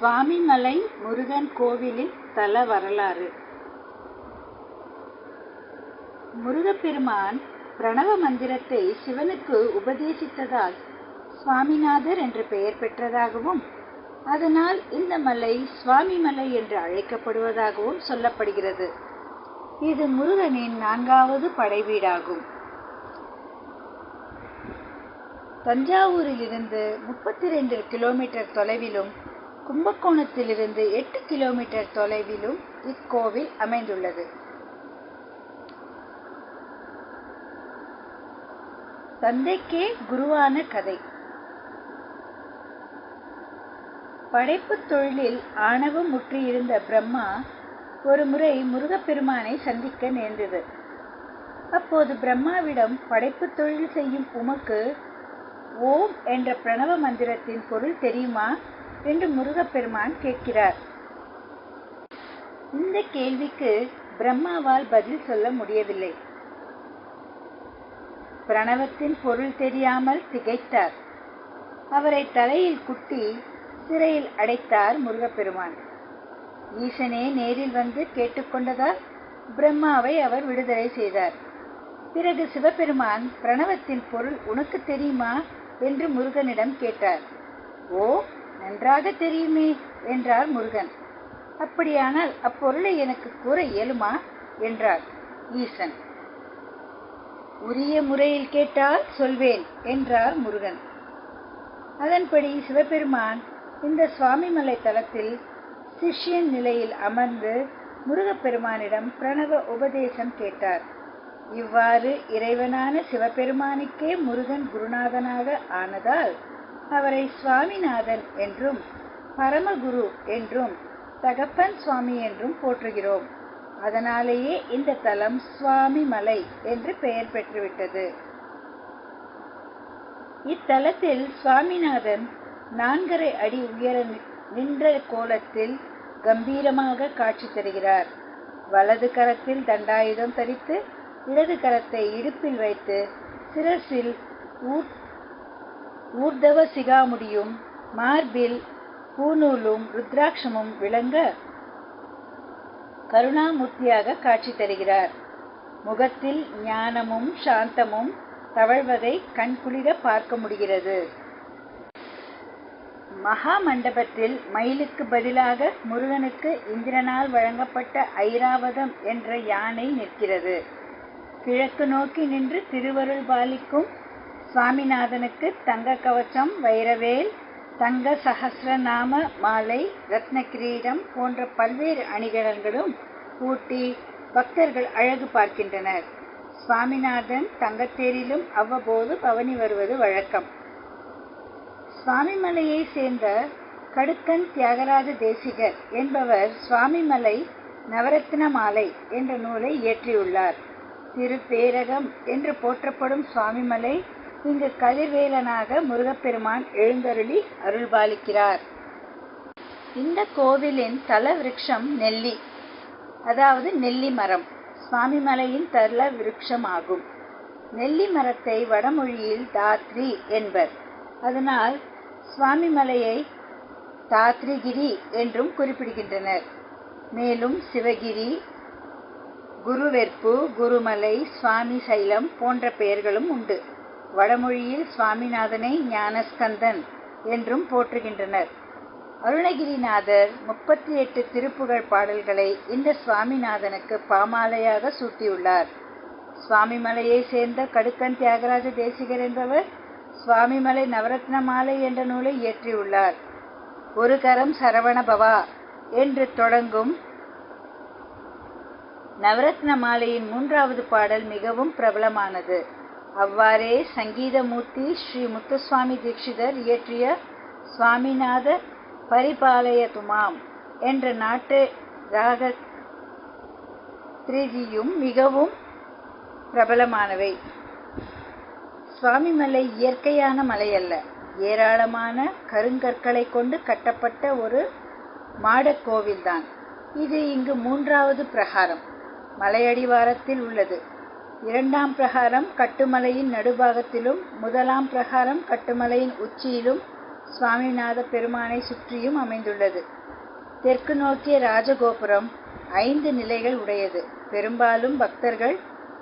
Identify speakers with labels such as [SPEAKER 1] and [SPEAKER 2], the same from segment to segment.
[SPEAKER 1] சுவாமிமலை முருகன் கோவிலின் தல வரலாறு. முருகப்பெருமான் பிரணவ மந்திரத்தை சிவனுக்கு உபதேசித்ததால் சுவாமிநாதர் என்று பெயர் பெற்றதாகவும் அதனால் இந்த மலை சுவாமிமலை என்று அழைக்கப்படுவதாகவும் சொல்லப்படுகிறது. இது முருகனின் நான்காவது படைவீடாகும். தஞ்சாவூரிலிருந்து முப்பத்தி ரெண்டு கிலோமீட்டர் தொலைவிலும் கும்பகோணத்திலிருந்து எட்டு கிலோமீட்டர் தொலைவிலும் இக்கோவில் அமைந்துள்ளது. தந்தைக்கே குருவான கதை. படைப்புத் தொழிலில் ஆணவம் முற்றியிருந்த பிரம்மா ஒரு முறை முருகப்பெருமானை சந்திக்க நேர்ந்தது. அப்போது பிரம்மாவிடம் படைப்பு தொழில் செய்யும் உமக்கு ஓம் என்ற பிரணவ மந்திரத்தின் பொருள் தெரியுமா? என்று முருகப்பெருமான் கேட்கிறார். இந்த கேள்விக்கு பிரம்மாவால் பதில் சொல்ல முடியவில்லை. பிரணவத்தின் பொருள் தெரியாமல் திகைத்தார். அவரை தலையில் குட்டி சிறையில் அடைத்தார் முருகப்பெருமான். ஈசனே நேரில் வந்து கேட்டுக்கொண்டதால் பிரம்மாவை அவர் விடுதலை செய்தார். பிறகு சிவபெருமான் பிரணவத்தின் பொருள் உனக்கு தெரியுமா? என்று முருகனிடம் கேட்டார். ஓ நன்றாக தெரியுமே என்றார் முருகன். அப்படியானால் அப்பொருளை எனக்கு கூற இயலுமா? என்றார் ஈசன். உரிய முறையில் கேட்டால் சொல்வேன் என்றார் முருகன். அதன்படி சிவபெருமான் இந்த சுவாமிமலை தலத்தில் சிஷ்யன் நிலையில் அமர்ந்து முருகப்பெருமானிடம் பிரணவ உபதேசம் கேட்டார். இவ்வாறு இறைவனான சிவபெருமானுக்கே முருகன் குருநாதனாக ஆனதால் அவரை சுவாமிநாதன் என்றும் பரமகுரு என்றும் தகப்பன் சுவாமி என்றும் போற்றுகிறோம். அதனாலேயே இந்த தலம் சுவாமி மலை என்று பெயர் பெற்றுவிட்டது. இத்தலத்தில் சுவாமிநாதன் நான்கரை அடி உயர நின்ற கோலத்தில் கம்பீரமாக காட்சி தருகிறார். வலது கரத்தில் தண்டாயுதம் தரித்து இடது கரத்தை இடுப்பில் வைத்து சிரசில் ஊர்தவ சிகாமுடியும் மார்பில் பூநூலும் ருத்ராட்சமும் விளங்க கருணாமூர்த்தியாக காட்சி தருகிறார். முகத்தில் ஞானமும் சாந்தமும் தவழ்வதை கண்குளிர பார்க்க முடிகிறது. மகா மண்டபத்தில் மயிலுக்கு பதிலாக முருகனுக்கு இந்திரனால் வழங்கப்பட்ட ஐராவதம் என்ற யானை நிற்கிறது. கிழக்கு நோக்கி நின்று திருவருள் பாலிக்கும் சுவாமிநாதனுக்கு தங்க கவச்சம் வைரவேல் தங்க சகசிரநாம மாலை ரத்ன கிரீடம் போன்ற பல்வேறு அணிகலன்களும் ஊட்டி பக்தர்கள் அழகு பார்க்கின்றனர். சுவாமிநாதன் தங்கத்தேரிலும் அவ்வப்போது பவனி வருவது வழக்கம். சுவாமிமலையை சேர்ந்த கடுக்கன் தியாகராஜ தேசிகர் என்பவர் சுவாமிமலை நவரத்ன மாலை என்ற நூலை இயற்றியுள்ளார். திருப்பேரகம் என்று போற்றப்படும் சுவாமிமலை இங்கு கதிர்வேலனாக முருகப்பெருமான் எழுந்தருளி அருள்பாலிக்கிறார். இந்த கோவிலின் தல விருட்சம் நெல்லி அதாவது நெல்லி மரம் சுவாமிமலையின் தல விருட்சம் ஆகும் நெல்லி மரத்தை வடமொழியில் தாத்ரி என்பர். அதனால் சுவாமிமலையை தாத்ரிகிரி என்றும் குறிப்பிடுகின்றனர். மேலும் சிவகிரி குருவெற்பு குருமலை சுவாமி சைலம் போன்ற பெயர்களும் உண்டு. வடமொழியில் சுவாமிநாதனை ஞானஸ்கந்தன் என்றும் போற்றுகின்றனர். அருணகிரிநாதர் முப்பத்தி எட்டு திருப்புகழ் பாடல்களை இந்த சுவாமிநாதனுக்கு பாமாலையாக சூட்டியுள்ளார். சுவாமிமலையை சேர்ந்த கடுக்கன் தியாகராஜ தேசிகர் என்பவர் சுவாமிமலை நவரத்ன மாலை என்ற நூலை இயற்றியுள்ளார். ஒரு கரம் சரவணபவா என்று தொடங்கும் நவரத்ன மாலையின் மூன்றாவது பாடல் மிகவும் பிரபலமானது. அவ்வாறே சங்கீதமூர்த்தி ஸ்ரீ முத்துசுவாமி தீட்சிதர் இயற்றிய சுவாமிநாத பரிபாலயதுமாம் என்ற நாட்டு ராக திருதியும் மிகவும் பிரபலமானவை. சுவாமிமலை இயற்கையான மலை அல்ல ஏராளமான கருங்கற்களை கொண்டு கட்டப்பட்ட ஒரு மாடக் கோவில்தான். இது இங்கு மூன்றாவது பிரகாரம். மலையடிவாரத்தில் உள்ளது. இரண்டாம் பிரகாரம் கட்டுமலையின் நடுபாகத்திலும் முதலாம் பிரகாரம் கட்டுமலையின் உச்சியிலும் சுவாமிநாத பெருமானை சுற்றியும் அமைந்துள்ளது. தெற்கு நோக்கிய ராஜகோபுரம் ஐந்து நிலைகள் உடையது. பெரும்பாலும் பக்தர்கள்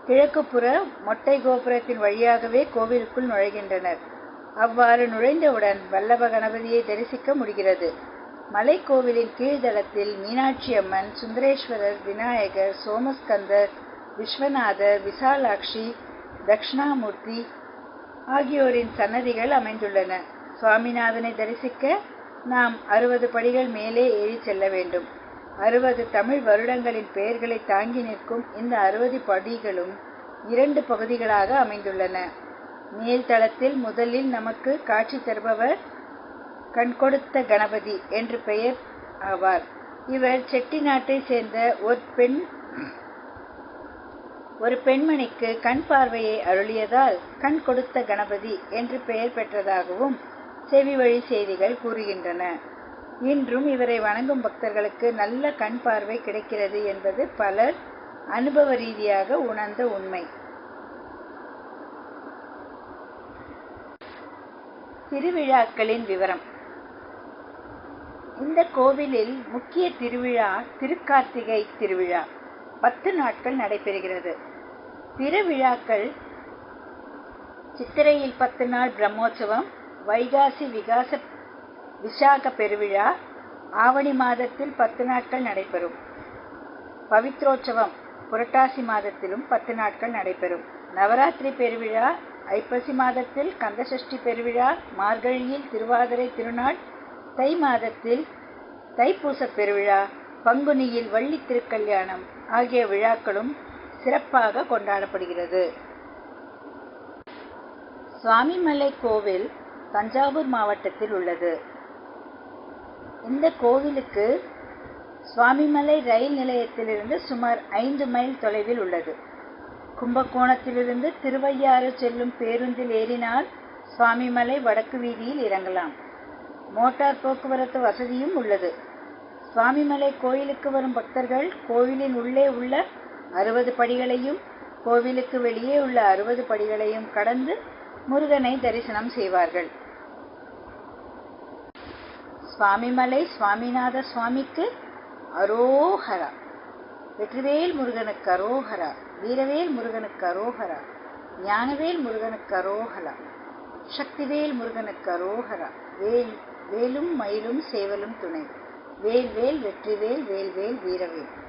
[SPEAKER 1] கிழக்குப்புற மொட்டை கோபுரத்தின் வழியாகவே கோவிலுக்குள் நுழைகின்றனர். அவ்வாறு நுழைந்தவுடன் வல்லப கணபதியை தரிசிக்க முடிகிறது. மலைக்கோவிலின் கீழ்தளத்தில் மீனாட்சி அம்மன் சுந்தரேஸ்வரர் விநாயகர் சோமஸ்கந்தர் விஸ்வநாதர் விசாலாட்சி தக்ஷணாமூர்த்தி ஆகியோரின் சன்னதிகள் அமைந்துள்ளன. சுவாமிநாதனை தரிசிக்க நாம் அறுபது படிகள் மேலே ஏறி செல்ல வேண்டும். அறுபது தமிழ் வருடங்களின் பெயர்களை தாங்கி நிற்கும் இந்த அறுபது படிகளும் இரண்டு பகுதிகளாக அமைந்துள்ளன. மேல் தளத்தில் முதலில் நமக்கு காட்சி தருபவர் கண்கொடுத்த கணபதி என்று பெயர் ஆவார். இவர் செட்டிநாட்டை சேர்ந்த ஒரு பெண் ஒரு பெண்மணிக்கு கண் பார்வையை அருளியதால் கண் கொடுத்த கணபதி என்று பெயர் பெற்றதாகவும் செவி வழி செய்திகள் கூறுகின்றன. இன்றும் இவரை வணங்கும் பக்தர்களுக்கு நல்ல கண் பார்வை கிடைக்கிறது என்பது பலர் அனுபவ ரீதியாக உணர்ந்த உண்மை. திருவிழாக்களின் விவரம். இந்த கோவிலில் முக்கிய திருவிழா திருக்கார்த்திகை திருவிழா. பத்து நாட்கள் நடைபெறுகிறது. பிற விழாக்கள் சித்திரையில் பத்து நாள் பிரம்மோற்சவம் வைகாசி விகாச விசாக பெருவிழா ஆவணி மாதத்தில் பத்து நாட்கள் நடைபெறும். பவித்ரோற்சவம் புரட்டாசி மாதத்திலும் பத்து நாட்கள் நடைபெறும். நவராத்திரி பெருவிழா ஐப்பசி மாதத்தில் கந்தசஷ்டி பெருவிழா மார்கழியில் திருவாதிரை திருநாள் தை மாதத்தில் தைப்பூச பெருவிழா பங்குனியில் வள்ளி திருக்கல்யாணம் ஆகிய விழாக்களும் சிறப்பாக கொண்டாடப்படுகிறது. சுவாமிமலை கோவில் தஞ்சாவூர் மாவட்டத்தில் உள்ளது. இந்த கோவிலுக்கு சுவாமிமலை ரயில் நிலையத்திலிருந்து சுமார் ஐந்து மைல் தொலைவில் உள்ளது. கும்பகோணத்திலிருந்து திருவையாறு செல்லும் பேருந்தில் ஏறினால் சுவாமிமலை வடக்கு வீதியில் இறங்கலாம். மோட்டார் போக்குவரத்து வசதியும் உள்ளது. சுவாமிமலை கோயிலுக்கு வரும் பக்தர்கள் கோவிலின் உள்ளே உள்ள அறுபது படிகளையும் கோவிலுக்கு வெளியே உள்ள அறுபது படிகளையும் கடந்து முருகனை தரிசனம் செய்வார்கள். சுவாமிமலை சுவாமிநாத சுவாமிக்கு அரோஹரா. வெற்றிவேல் முருகனுக்கு அரோஹரா. வீரவேல் முருகனுக்கு அரோஹரா. ஞானவேல் முருகனுக்கு அரோஹரா. சக்திவேல் முருகனுக்கு அரோஹரா. வேல் வேலும் மயிலும் சேவலும் துணை. வேல் வேல் வெற்றிவேல் வேல்வேல் வீரவேல்.